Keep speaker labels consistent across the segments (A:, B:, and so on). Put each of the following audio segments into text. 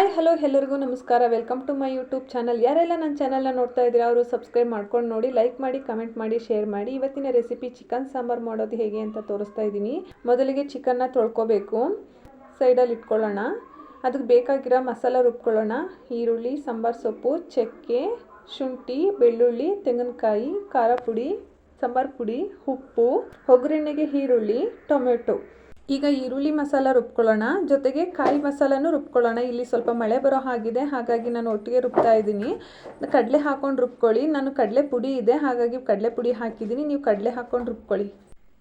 A: Hi, hello, ಎಲ್ಲರಿಗೂ ನಮಸ್ಕಾರ. Welcome to my YouTube channel ಯಾರೆಲ್ಲ ನನ್ನ ಚಾನಲ್ನ ನೋಡ್ತಾ ಇದ್ದೀರಾ, ಅವರು ಸಬ್ಸ್ಕ್ರೈಬ್ ಮಾಡ್ಕೊಂಡು ನೋಡಿ ಲೈಕ್ ಮಾಡಿ ಕಮೆಂಟ್ ಮಾಡಿ ಶೇರ್ ಮಾಡಿ. ಇವತ್ತಿನ ರೆಸಿಪಿ ಚಿಕನ್ ಸಾಂಬಾರು ಮಾಡೋದು ಹೇಗೆ ಅಂತ ತೋರಿಸ್ತಾ ಇದ್ದೀನಿ. ಮೊದಲಿಗೆ ಚಿಕನ್ನ ತೊಳ್ಕೊಬೇಕು. ಸೈಡಲ್ಲಿ ಇಟ್ಕೊಳ್ಳೋಣ. ಅದಕ್ಕೆ ಬೇಕಾಗಿರೋ ಮಸಾಲ ರುಬ್ಕೊಳ್ಳೋಣ. ಈರುಳ್ಳಿ, ಸಾಂಬಾರು ಸೊಪ್ಪು, ಚಕ್ಕೆ, ಶುಂಠಿ, ಬೆಳ್ಳುಳ್ಳಿ, ತೆಂಗಿನಕಾಯಿ, ಖಾರ ಪುಡಿ, ಸಾಂಬಾರು ಪುಡಿ, ಉಪ್ಪು, ಒಗ್ಗರಣೆಗೆ ಈರುಳ್ಳಿ, ಟೊಮೆಟೊ. ಈಗ ಈರುಳ್ಳಿ ಮಸಾಲ ರುಬ್ಕೊಳ್ಳೋಣ. ಜೊತೆಗೆ ಕಾಯಿ ಮಸಾಲನೂ ರುಬ್ಕೊಳ್ಳೋಣ. ಇಲ್ಲಿ ಸ್ವಲ್ಪ ಮಳೆ ಬರೋ ಹಾಗಿದೆ. ಹಾಗಾಗಿ ನಾನು ಒಟ್ಟಿಗೆ ರುಬ್ತಾ ಇದ್ದೀನಿ. ಕಡಲೆ ಹಾಕ್ಕೊಂಡು ರುಬ್ಕೊಳ್ಳಿ. ನಾನು ಕಡಲೆ ಪುಡಿ ಇದೆ. ಹಾಗಾಗಿ ಕಡಲೆ ಪುಡಿ ಹಾಕಿದ್ದೀನಿ. ನೀವು ಕಡಲೆ ಹಾಕ್ಕೊಂಡು ರುಬ್ಕೊಳ್ಳಿ.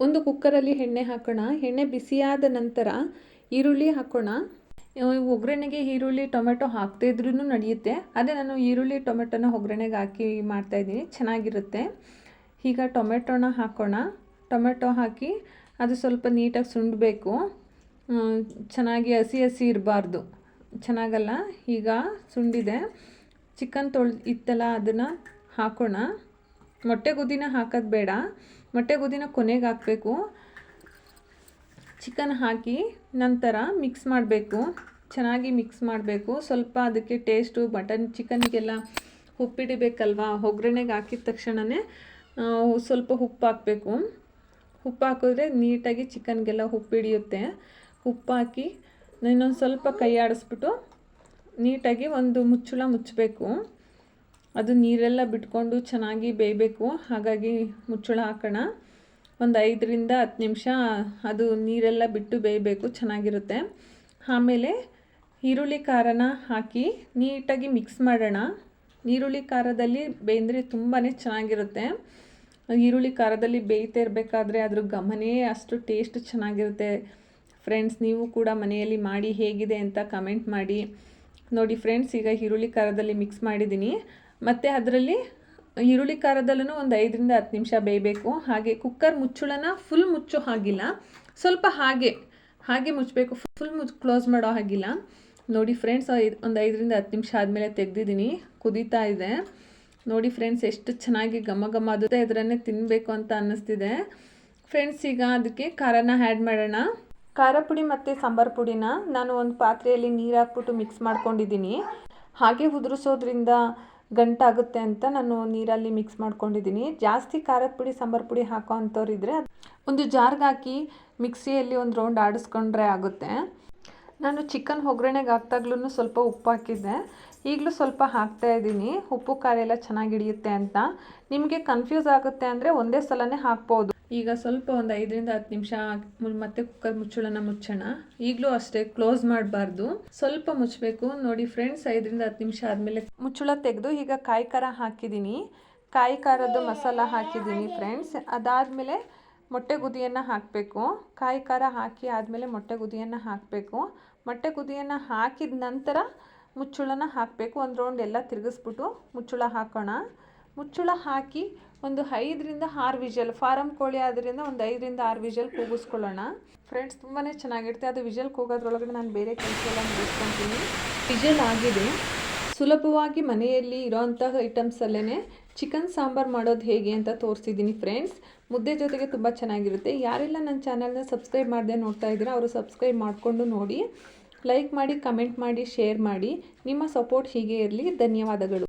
A: ಒಂದು ಕುಕ್ಕರಲ್ಲಿ ಎಣ್ಣೆ ಹಾಕೋಣ. ಎಣ್ಣೆ ಬಿಸಿಯಾದ ನಂತರ ಈರುಳ್ಳಿ ಹಾಕೋಣ. ಒಗ್ಗರಣೆಗೆ ಈರುಳ್ಳಿ, ಟೊಮೆಟೊ ಹಾಕದೇ ಇದ್ರೂ ನಡೆಯುತ್ತೆ. ಅದೇ ನಾನು ಈರುಳ್ಳಿ, ಟೊಮೆಟೊನ ಒಗ್ಗರಣೆಗೆ ಹಾಕಿ ಮಾಡ್ತಾಯಿದ್ದೀನಿ ಚೆನ್ನಾಗಿರುತ್ತೆ. ಈಗ ಟೊಮೆಟೊನ ಹಾಕೋಣ. ಟೊಮೆಟೊ ಹಾಕಿ ಅದು ಸ್ವಲ್ಪ ನೀಟಾಗಿ ಸುಂಡಬೇಕು. ಚೆನ್ನಾಗಿ ಹಸಿ ಹಸಿ ಇರಬಾರ್ದು. ಚೆನ್ನಾಗಲ್ಲ? ಈಗ ಸುಂಡಿದೆ. ಚಿಕನ್ ತೊಳ್ ಇತ್ತಲ್ಲ, ಅದನ್ನು ಹಾಕೋಣ. ಮೊಟ್ಟೆ ಗುದಿನ ಹಾಕೋದು ಬೇಡ. ಮೊಟ್ಟೆ ಗುದಿನ ಕೊನೆಗೆ ಹಾಕಬೇಕು. ಚಿಕನ್ ಹಾಕಿ ನಂತರ ಮಿಕ್ಸ್ ಮಾಡಬೇಕು. ಚೆನ್ನಾಗಿ ಮಿಕ್ಸ್ ಮಾಡಬೇಕು. ಸ್ವಲ್ಪ ಅದಕ್ಕೆ ಟೇಸ್ಟು ಮಟನ್ ಚಿಕನ್ಗೆಲ್ಲ ಉಪ್ಪಿಡಿಬೇಕಲ್ವಾ? ಒಗ್ಗರಣೆಗೆ ಹಾಕಿದ ತಕ್ಷಣವೇ ಸ್ವಲ್ಪ ಉಪ್ಪು ಹಾಕಬೇಕು. ಉಪ್ಪು ಹಾಕಿದ್ರೆ ನೀಟಾಗಿ ಚಿಕನ್ಗೆಲ್ಲ ಉಪ್ಪು ಹಿಡಿಯುತ್ತೆ. ಉಪ್ಪು ಹಾಕಿ ಇನ್ನೊಂದು ಸ್ವಲ್ಪ ಕೈ ಆಡಿಸ್ಬಿಟ್ಟು ನೀಟಾಗಿ ಒಂದು ಮುಚ್ಚಳ ಮುಚ್ಚಬೇಕು. ಅದು ನೀರೆಲ್ಲ ಬಿಟ್ಕೊಂಡು ಚೆನ್ನಾಗಿ ಬೇಯಬೇಕು. ಹಾಗಾಗಿ ಮುಚ್ಚಳ ಹಾಕೋಣ. ಒಂದು ಐದರಿಂದ ಹತ್ತು ನಿಮಿಷ ಅದು ನೀರೆಲ್ಲ ಬಿಟ್ಟು ಬೇಯಬೇಕು, ಚೆನ್ನಾಗಿರುತ್ತೆ. ಆಮೇಲೆ ಈರುಳ್ಳಿ ಖಾರನ ಹಾಕಿ ನೀಟಾಗಿ ಮಿಕ್ಸ್ ಮಾಡೋಣ. ಈರುಳ್ಳಿ ಖಾರದಲ್ಲಿ ಬೇಂದ್ರೆ ತುಂಬಾ ಚೆನ್ನಾಗಿರುತ್ತೆ. ಈರುಳ್ಳಿ ಖಾರದಲ್ಲಿ ಬೇಯ್ತಾ ಇರಬೇಕಾದ್ರೆ ಅದ್ರ ಘಮನೇ ಅಷ್ಟು ಟೇಸ್ಟ್ ಚೆನ್ನಾಗಿರುತ್ತೆ. ಫ್ರೆಂಡ್ಸ್ ನೀವು ಕೂಡ ಮನೆಯಲ್ಲಿ ಮಾಡಿ ಹೇಗಿದೆ ಅಂತ ಕಮೆಂಟ್ ಮಾಡಿ. ನೋಡಿ ಫ್ರೆಂಡ್ಸ್ ಈಗ ಈರುಳ್ಳಿ ಖಾರದಲ್ಲಿ ಮಿಕ್ಸ್ ಮಾಡಿದ್ದೀನಿ. ಮತ್ತು ಅದರಲ್ಲಿ ಈರುಳ್ಳಿ ಖಾರದಲ್ಲೂ ಒಂದು ಐದರಿಂದ ಹತ್ತು ನಿಮಿಷ ಬೇಯಬೇಕು. ಹಾಗೆ ಕುಕ್ಕರ್ ಮುಚ್ಚುಳನ ಫುಲ್ ಮುಚ್ಚೋ ಹಾಗಿಲ್ಲ. ಸ್ವಲ್ಪ ಹಾಗೆ ಹಾಗೆ ಮುಚ್ಚಬೇಕು. ಫುಲ್ ಮುಚ್ ಕ್ಲೋಸ್ ಮಾಡೋ ಹಾಗಿಲ್ಲ. ನೋಡಿ ಫ್ರೆಂಡ್ಸ್ ಒಂದು ಐದರಿಂದ ಹತ್ತು ನಿಮಿಷ ಆದಮೇಲೆ ತೆಗೆದಿದ್ದೀನಿ. ಕುದೀತಾ ಇದೆ. ನೋಡಿ ಫ್ರೆಂಡ್ಸ್ ಎಷ್ಟು ಚೆನ್ನಾಗಿ ಘಮ ಘಮ ಅದು ಇದರನ್ನೇ ತಿನ್ನಬೇಕು ಅಂತ ಅನ್ನಿಸ್ತಿದೆ. ಫ್ರೆಂಡ್ಸ್ ಈಗ ಅದಕ್ಕೆ ಖಾರನ ಆ್ಯಡ್ ಮಾಡೋಣ. ಖಾರ ಪುಡಿ ಮತ್ತು ಸಾಂಬಾರು ಪುಡಿನ ನಾನು ಒಂದು ಪಾತ್ರೆಯಲ್ಲಿ ನೀರು ಹಾಕ್ಬಿಟ್ಟು ಮಿಕ್ಸ್ ಮಾಡ್ಕೊಂಡಿದ್ದೀನಿ. ಹಾಗೆ ಉದುರಿಸೋದ್ರಿಂದ ಗಂಟಾಗುತ್ತೆ ಅಂತ ನಾನು ನೀರಲ್ಲಿ ಮಿಕ್ಸ್ ಮಾಡ್ಕೊಂಡಿದ್ದೀನಿ. ಜಾಸ್ತಿ ಖಾರದ ಪುಡಿ, ಸಾಂಬಾರು ಪುಡಿ ಹಾಕೋ ಅಂಥವ್ರಿದ್ರೆ ಒಂದು ಜಾರ್ಗೆ ಹಾಕಿ ಮಿಕ್ಸಿಯಲ್ಲಿ ಒಂದು ರೌಂಡ್ ಆಡಿಸ್ಕೊಂಡ್ರೆ ಆಗುತ್ತೆ. ನಾನು ಚಿಕನ್ ಒಗ್ಗರಣೆಗೆ ಹಾಕ್ದಾಗ್ಲೂ ಸ್ವಲ್ಪ ಉಪ್ಪು ಹಾಕಿದ್ದೆ. ಈಗಲೂ ಸ್ವಲ್ಪ ಹಾಕ್ತಾ ಇದ್ದೀನಿ. ಉಪ್ಪು, ಖಾರ ಎಲ್ಲ ಚೆನ್ನಾಗಿ ಹಿಡಿಯುತ್ತೆ ಅಂತ. ನಿಮಗೆ ಕನ್ಫ್ಯೂಸ್ ಆಗುತ್ತೆ ಅಂದರೆ ಒಂದೇ ಸಲನೇ ಹಾಕ್ಬೋದು. ಈಗ ಸ್ವಲ್ಪ ಒಂದು ಐದರಿಂದ ಹತ್ತು ನಿಮಿಷ ಮತ್ತೆ ಕುಕ್ಕರ್ ಮುಚ್ಚಳನ ಮುಚ್ಚೋಣ. ಈಗಲೂ ಅಷ್ಟೇ ಕ್ಲೋಸ್ ಮಾಡಬಾರ್ದು. ಸ್ವಲ್ಪ ಮುಚ್ಚಬೇಕು. ನೋಡಿ ಫ್ರೆಂಡ್ಸ್ ಐದರಿಂದ ಹತ್ತು ನಿಮಿಷ ಆದಮೇಲೆ ಮುಚ್ಚಳ ತೆಗೆದು ಈಗ ಕಾಯಿ ಖಾರ ಹಾಕಿದ್ದೀನಿ. ಕಾಯಿ ಖಾರದ್ದು ಮಸಾಲ ಹಾಕಿದ್ದೀನಿ ಫ್ರೆಂಡ್ಸ್ ಅದಾದಮೇಲೆ ಮೊಟ್ಟೆ ಗುದಿಯನ್ನು ಹಾಕಬೇಕು. ಕಾಯಿ ಖಾರ ಹಾಕಿ ಆದಮೇಲೆ ಮೊಟ್ಟೆ ಗುದಿಯನ್ನು ಹಾಕಬೇಕು. ಮೊಟ್ಟೆ ಗುದಿಯನ್ನು ಹಾಕಿದ ನಂತರ ಮುಚ್ಚುಳನ ಹಾಕಬೇಕು. ಒಂದು ರೌಂಡ್ ಎಲ್ಲ ತಿರುಗಿಸ್ಬಿಟ್ಟು ಮುಚ್ಚುಳ ಹಾಕೋಣ. ಮುಚ್ಚುಳ ಹಾಕಿ ಒಂದು ಐದರಿಂದ ಆರು ವಿಜಲ್ ಫಾರಮ್ ಕೋಳಿ ಆದ್ದರಿಂದ ಒಂದು ಐದರಿಂದ ಆರು ವಿಜಲ್ ಕೂಗಿಸ್ಕೊಳ್ಳೋಣ. ಫ್ರೆಂಡ್ಸ್ ತುಂಬಾ ಚೆನ್ನಾಗಿರುತ್ತೆ. ಅದು ವಿಜಲ್ ಕೂಗೋದ್ರೊಳಗಡೆ ನಾನು ಬೇರೆ ಕೆಲಸ ಎಲ್ಲ ಮುಗಿಸ್ಕೊತೀನಿ. ವಿಜಲ್ ಆಗಿದೆ. ಸುಲಭವಾಗಿ ಮನೆಯಲ್ಲಿ ಇರೋವಂಥ ಐಟಮ್ಸಲ್ಲೇ ಚಿಕನ್ ಸಾಂಬಾರು ಮಾಡೋದು ಹೇಗೆ ಅಂತ ತೋರಿಸಿದ್ದೀನಿ ಫ್ರೆಂಡ್ಸ್ ಮುದ್ದೆ ಜೊತೆಗೆ ತುಂಬ ಚೆನ್ನಾಗಿರುತ್ತೆ. ಯಾರೆಲ್ಲ ನನ್ನ ಚಾನಲ್ನ ಸಬ್ಸ್ಕ್ರೈಬ್ ಮಾಡದೆ ನೋಡ್ತಾ ಇದ್ದೀರಾ, ಅವರು ಸಬ್ಸ್ಕ್ರೈಬ್ ಮಾಡಿಕೊಂಡು ನೋಡಿ. ಲೈಕ್ ಮಾಡಿ ಕಮೆಂಟ್ ಮಾಡಿ ಶೇರ್ ಮಾಡಿ. ನಿಮ್ಮ ಸಪೋರ್ಟ್ ಹೀಗೆ ಇರಲಿ. ಧನ್ಯವಾದಗಳು.